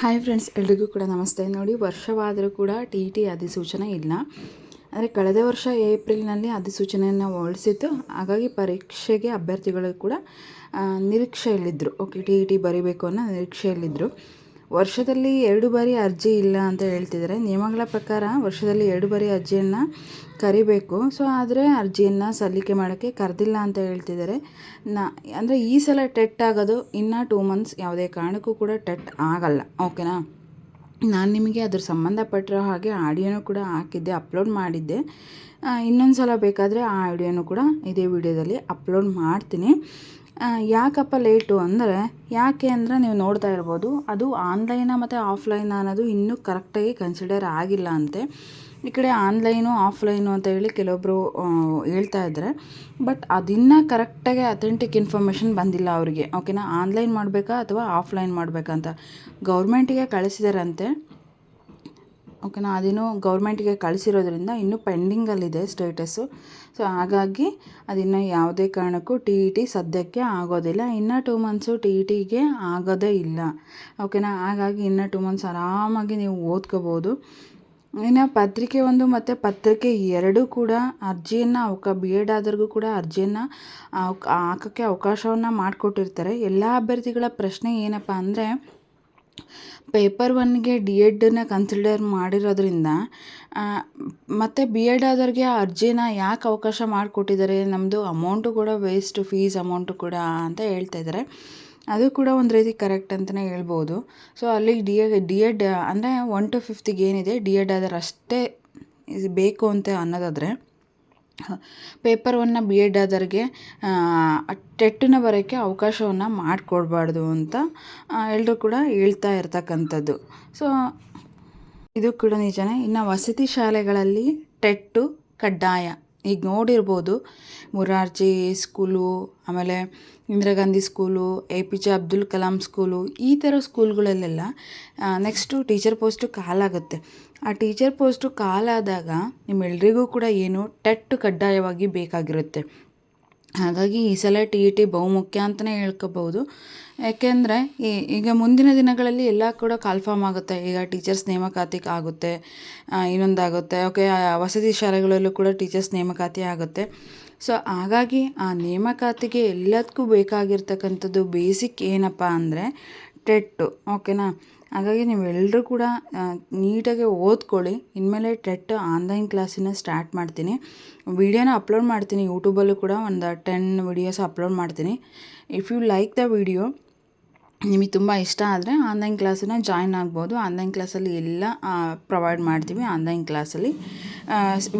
Hi friends ಎಲ್ರಿಗೂ ಕೂಡ ನಮಸ್ತೆ. ನೋಡಿ, ವರ್ಷವಾದರೂ ಕೂಡ ಟಿ ಟಿ ಅಧಿಸೂಚನೆ ಇಲ್ಲ. ಅಂದರೆ ಕಳೆದ ವರ್ಷ ಏಪ್ರಿಲ್ನಲ್ಲಿ ಅಧಿಸೂಚನೆಯನ್ನು ಹೊರಡಿಸಿತ್ತು. ಹಾಗಾಗಿ ಪರೀಕ್ಷೆಗೆ ಅಭ್ಯರ್ಥಿಗಳು ಕೂಡ ನಿರೀಕ್ಷೆಯಲ್ಲಿದ್ದರು ಓಕೆ ಟಿ ಇ ಟಿ ಬರೀಬೇಕು ಅನ್ನೋ ನಿರೀಕ್ಷೆಯಲ್ಲಿದ್ದರು ವರ್ಷದಲ್ಲಿ ಎರಡು ಬಾರಿ ಅರ್ಜಿ ಇಲ್ಲ ಅಂತ ಹೇಳ್ತಿದ್ದಾರೆ. ನಿಯಮಗಳ ಪ್ರಕಾರ ವರ್ಷದಲ್ಲಿ ಎರಡು ಬಾರಿ ಅರ್ಜಿಯನ್ನು ಕರಿಬೇಕು. ಸೊ ಆದರೆ ಅರ್ಜಿಯನ್ನು ಸಲ್ಲಿಕೆ ಮಾಡೋಕ್ಕೆ ಕರೆದಿಲ್ಲ ಅಂತ ಹೇಳ್ತಿದ್ದಾರೆ. ನಾ, ಅಂದರೆ ಈ ಸಲ ಟೆಟ್ ಆಗೋದು ಇನ್ನೂ ಟೂ ಮಂತ್ಸ್ ಯಾವುದೇ ಕಾರಣಕ್ಕೂ ಕೂಡ ಟೆಟ್ ಆಗಲ್ಲ. ಓಕೆನಾ ನಾನು ನಿಮಗೆ ಅದ್ರ ಸಂಬಂಧಪಟ್ಟಿರೋ ಹಾಗೆ ಆಡಿಯೋನೂ ಕೂಡ ಹಾಕಿದ್ದೆ, ಅಪ್ಲೋಡ್ ಮಾಡಿದ್ದೆ. ಇನ್ನೊಂದು ಸಲ ಬೇಕಾದರೆ ಆ ಆಡಿಯೋನು ಕೂಡ ಇದೇ ವಿಡಿಯೋದಲ್ಲಿ ಅಪ್ಲೋಡ್ ಮಾಡ್ತೀನಿ. ಯಾಕಪ್ಪ ಲೇಟು ಅಂದರೆ ಯಾಕೆ ಅಂದರೆ ನೀವು ನೋಡ್ತಾ ಇರ್ಬೋದು, ಅದು ಆನ್ಲೈನ ಮತ್ತು ಆಫ್ಲೈನ್ ಅನ್ನೋದು ಇನ್ನೂ ಕರೆಕ್ಟಾಗಿ ಕನ್ಸಿಡರ್ ಆಗಿಲ್ಲ ಅಂತೆ. ಈ ಕಡೆ ಆನ್ಲೈನು ಆಫ್ಲೈನು ಅಂತ ಹೇಳಿ ಕೆಲವೊಬ್ಬರು ಹೇಳ್ತಾ ಇದ್ದಾರೆ ಬಟ್ ಅದಿನ್ನೂ ಕರೆಕ್ಟಾಗಿ ಅಥೆಂಟಿಕ್ ಇನ್ಫಾರ್ಮೇಷನ್ ಬಂದಿಲ್ಲ ಅವರಿಗೆ. ಓಕೆನಾ ಆನ್ಲೈನ್ ಮಾಡಬೇಕಾ ಅಥವಾ ಆಫ್ಲೈನ್ ಮಾಡಬೇಕಾ ಅಂತ ಗೌರ್ಮೆಂಟಿಗೆ ಕಳಿಸಿದಾರಂತೆ. ಓಕೆನಾ ಅದೇನು ಗೌರ್ಮೆಂಟಿಗೆ ಕಳಿಸಿರೋದ್ರಿಂದ ಇನ್ನೂ ಪೆಂಡಿಂಗಲ್ಲಿದೆ ಸ್ಟೇಟಸ್ಸು. ಸೊ, ಹಾಗಾಗಿ ಅದಿನ್ನು ಯಾವುದೇ ಕಾರಣಕ್ಕೂ ಟಿ ಇ ಟಿ ಸದ್ಯಕ್ಕೆ ಆಗೋದಿಲ್ಲ. ಇನ್ನು ಟೂ ಮಂತ್ಸು ಟಿ ಇ ಟಿಗೆ ಆಗೋದೇ ಇಲ್ಲ. ಓಕೆನಾ ಹಾಗಾಗಿ ಇನ್ನು ಟೂ ಮಂತ್ಸ್ ಆರಾಮಾಗಿ ನೀವು ಓದ್ಕೋಬೋದು. ಇನ್ನು ಪತ್ರಿಕೆ ಒಂದು ಮತ್ತು ಪತ್ರಿಕೆ ಎರಡೂ ಕೂಡ ಅರ್ಜಿಯನ್ನು, ಅವಕ ಬಿ ಎಡ್ ಆದವ್ರಿಗೂ ಕೂಡ ಅರ್ಜಿಯನ್ನು ಹಾಕೋಕ್ಕೆ ಅವಕಾಶವನ್ನು ಮಾಡಿಕೊಟ್ಟಿರ್ತಾರೆ. ಎಲ್ಲ ಅಭ್ಯರ್ಥಿಗಳ ಪ್ರಶ್ನೆ ಏನಪ್ಪ ಅಂದರೆ ಪೇಪರ್ ಒನ್ಗೆ ಡಿ ಎಡ್ನ ಕನ್ಸಿಡರ್ ಮಾಡಿರೋದ್ರಿಂದ ಮತ್ತು ಬಿ ಎಡ್ ಆದವ್ರಿಗೆ ಅರ್ಜಿನ ಯಾಕೆ ಅವಕಾಶ ಮಾಡಿಕೊಟ್ಟಿದ್ದಾರೆ ನಮ್ಮದು ಅಮೌಂಟು ಕೂಡ ವೇಸ್ಟ್ ಫೀಸ್ ಅಮೌಂಟು ಕೂಡ ಅಂತ ಹೇಳ್ತಾ ಇದ್ದಾರೆ ಅದು ಕೂಡ ಒಂದು ರೀತಿ ಕರೆಕ್ಟ್ ಅಂತಲೇ ಹೇಳ್ಬೋದು. ಸೊ ಅಲ್ಲಿ ಡಿ ಎಡ್ ಡಿ ಎಡ್ ಅಂದರೆ ಒನ್ ಟು ಫಿಫ್ತಿಗೆ ಏನಿದೆ, ಡಿ ಎಡ್ ಆದರೆ ಅಷ್ಟೇ ಬೇಕು ಅಂತ ಅನ್ನೋದಾದರೆ ಪೇಪರ್ ಬಿ ಎಡ್ ಆದವ್ರಿಗೆ ಟೆಟ್ಟನ್ನ ಬರೋಕ್ಕೆ ಅವಕಾಶವನ್ನು ಮಾಡಿಕೊಡ್ಬಾರ್ದು ಅಂತ ಎಲ್ಲರೂ ಕೂಡ ಹೇಳ್ತಾ ಇರ್ತಕ್ಕಂಥದ್ದು. ಸೊ ಇದು ಕೂಡ ನಿಜನೇ. ಇನ್ನು ವಸತಿ ಶಾಲೆಗಳಲ್ಲಿ ಟೆಟ್ಟು ಕಡ್ಡಾಯ. ಈಗ ನೋಡಿರ್ಬೋದು. ಮುರಾರ್ಜಿ ಸ್ಕೂಲು, ಆಮೇಲೆ Indira Gandhi school, A P J Abdul Kalam school ಈ ಥರ ಸ್ಕೂಲ್ಗಳಲ್ಲೆಲ್ಲ ನೆಕ್ಸ್ಟು ಟೀಚರ್ ಪೋಸ್ಟು ಕಾಲಾಗುತ್ತೆ ಆ ಟೀಚರ್ ಪೋಸ್ಟು ಕಾಲಾದಾಗ ನಿಮ್ಮೆಲ್ಲರಿಗೂ ಕೂಡ ಏನು ಟೆಟ್ ಕಡ್ಡಾಯವಾಗಿ ಬೇಕಾಗಿರುತ್ತೆ. ಹಾಗಾಗಿ ಈ ಸಲ ಟಿ ಇ ಟಿ ಬಹುಮುಖ್ಯ ಅಂತಲೇ ಹೇಳ್ಕೊಬೋದು. ಯಾಕೆಂದರೆ ಈಗ ಮುಂದಿನ ದಿನಗಳಲ್ಲಿ ಎಲ್ಲ ಕೂಡ ಕಾಲ್ಫಾರ್ಮ್ ಆಗುತ್ತೆ. ಈಗ ಟೀಚರ್ಸ್ ನೇಮಕಾತಿ ಆಗುತ್ತೆ ಇನ್ನೊಂದಾಗುತ್ತೆ. ಓಕೆ ವಸತಿ ಶಾಲೆಗಳಲ್ಲೂ ಕೂಡ ಟೀಚರ್ಸ್ ನೇಮಕಾತಿ ಆಗುತ್ತೆ. ಸೊ, ಹಾಗಾಗಿ ಆ ನೇಮಕಾತಿಗೆ ಎಲ್ಲದಕ್ಕೂ ಬೇಕಾಗಿರ್ತಕ್ಕಂಥದ್ದು ಬೇಸಿಕ್ ಏನಪ್ಪ ಅಂದರೆ ಟೆಟ್ಟು. ಓಕೆನಾ? ಹಾಗಾಗಿ ನೀವೆಲ್ಲರೂ ಕೂಡ ನೀಟಾಗಿ ಓದ್ಕೊಳ್ಳಿ. ಇನ್ಮೇಲೆ ಟೆಟ್ ಆನ್ಲೈನ್ ಕ್ಲಾಸಿನ ಸ್ಟಾರ್ಟ್ ಮಾಡ್ತೀನಿ. ವಿಡಿಯೋನ ಅಪ್ಲೋಡ್ ಮಾಡ್ತೀನಿ. ಯೂಟ್ಯೂಬಲ್ಲೂ ಕೂಡ ಒಂದು ಟೆನ್ ವಿಡಿಯೋಸ್ ಅಪ್ಲೋಡ್ ಮಾಡ್ತೀನಿ. If you like the video ನಿಮಗೆ ತುಂಬ ಇಷ್ಟ ಆದರೆ ಆನ್ಲೈನ್ ಕ್ಲಾಸನ್ನು ಜಾಯ್ನ್ ಆಗ್ಬೋದು. ಆನ್ಲೈನ್ ಕ್ಲಾಸಲ್ಲಿ ಎಲ್ಲ ಪ್ರೊವೈಡ್ ಮಾಡ್ತೀವಿ ಆನ್ಲೈನ್ ಕ್ಲಾಸಲ್ಲಿ.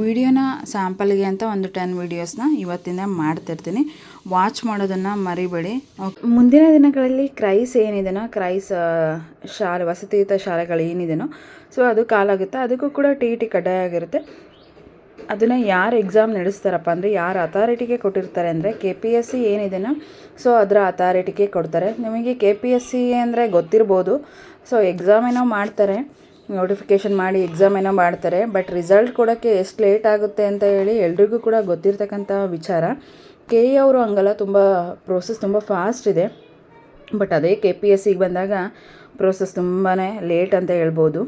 ವಿಡಿಯೋನ ಸ್ಯಾಂಪಲ್ಗೆ ಅಂತ ಒಂದು ಟೆನ್ ವೀಡಿಯೋಸ್ನ ಇವತ್ತಿಂದ ಮಾಡ್ತಿರ್ತೀನಿ. ವಾಚ್ ಮಾಡೋದನ್ನು ಮರಿಬೇಡಿ. ಮುಂದಿನ ದಿನಗಳಲ್ಲಿ ಕ್ರೈಸ್ ಏನಿದೆನೋ, ಕ್ರೈಸ್ ಶಾಲೆ, ವಸತಿಯುತ ಶಾಲೆಗಳು ಏನಿದೆನೋ ಸೊ ಅದು ಕಾಲಾಗುತ್ತೆ. ಅದಕ್ಕೂ ಕೂಡ ಟಿ ಟಿ ಕಡ್ಡಾಯ ಆಗಿರುತ್ತೆ. ಅದನ್ನು ಯಾರು ಎಕ್ಸಾಮ್ ನಡೆಸ್ತಾರಪ್ಪ ಅಂದರೆ, ಯಾರು ಅಥಾರಿಟಿಗೆ ಕೊಟ್ಟಿರ್ತಾರೆ ಅಂದರೆ ಕೆ ಪಿ ಎಸ್ ಸಿ ಏನಿದೆನೋ ಸೊ ಅದರ ಅಥಾರಿಟಿಗೆ ಕೊಡ್ತಾರೆ. ನಿಮಗೆ ಕೆ ಪಿ ಎಸ್ ಸಿ ಅಂದರೆ ಗೊತ್ತಿರ್ಬೋದು. ಸೊ ಎಕ್ಸಾಮ್ ಏನೋ ಮಾಡ್ತಾರೆ ನೋಟಿಫಿಕೇಷನ್ ಮಾಡಿ ಎಕ್ಸಾಮ್ ಏನೋ ಮಾಡ್ತಾರೆ ಬಟ್ ರಿಸಲ್ಟ್ ಕೊಡೋಕ್ಕೆ ಎಷ್ಟು ಲೇಟ್ ಆಗುತ್ತೆ ಅಂತ ಹೇಳಿ ಎಲ್ರಿಗೂ ಕೂಡ ಗೊತ್ತಿರ್ತಕ್ಕಂಥ ವಿಚಾರ. ಕೆ ಇ ಅವರು ಹಂಗಲ್ಲ ತುಂಬ ಪ್ರೋಸೆಸ್ ತುಂಬ ಫಾಸ್ಟ್ ಇದೆ. ಬಟ್ ಅದೇ ಕೆ ಪಿ ಎಸ್ ಸಿಗೆ ಬಂದಾಗ ಪ್ರೋಸೆಸ್ ತುಂಬಾ ಲೇಟ್ ಅಂತ ಹೇಳ್ಬೋದು.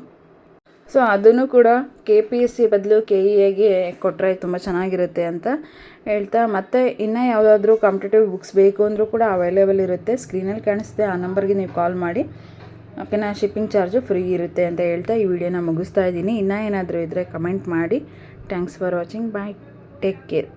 ಸೊ ಅದನ್ನು ಕೂಡ ಕೆ ಪಿ ಎಸ್ ಸಿ ಬದಲು ಕೆ ಇ ಎಗೆ ಕೊಟ್ಟರೆ ತುಂಬ ಚೆನ್ನಾಗಿರುತ್ತೆ ಅಂತ ಹೇಳ್ತಾ, ಮತ್ತು ಇನ್ನೂ ಯಾವುದಾದ್ರೂ ಕಾಂಪಿಟೇಟಿವ್ ಬುಕ್ಸ್ ಬೇಕು ಅಂದರೂ ಕೂಡ ಅವೈಲೇಬಲ್ ಇರುತ್ತೆ. ಸ್ಕ್ರೀನಲ್ಲಿ ಕಾಣಿಸುತ್ತೆ ಆ ನಂಬರ್ಗೆ ನೀವು ಕಾಲ್ ಮಾಡಿ. ಓಕೆನಾ? ಶಿಪ್ಪಿಂಗ್ ಚಾರ್ಜು ಫ್ರೀ ಇರುತ್ತೆ ಅಂತ ಹೇಳ್ತಾ ಈ ವಿಡಿಯೋನ ಮುಗಿಸ್ತಾ ಇದ್ದೀನಿ. ಇನ್ನೂ ಏನಾದರೂ ಇದ್ದರೆ ಕಮೆಂಟ್ ಮಾಡಿ. Thanks for watching bye take care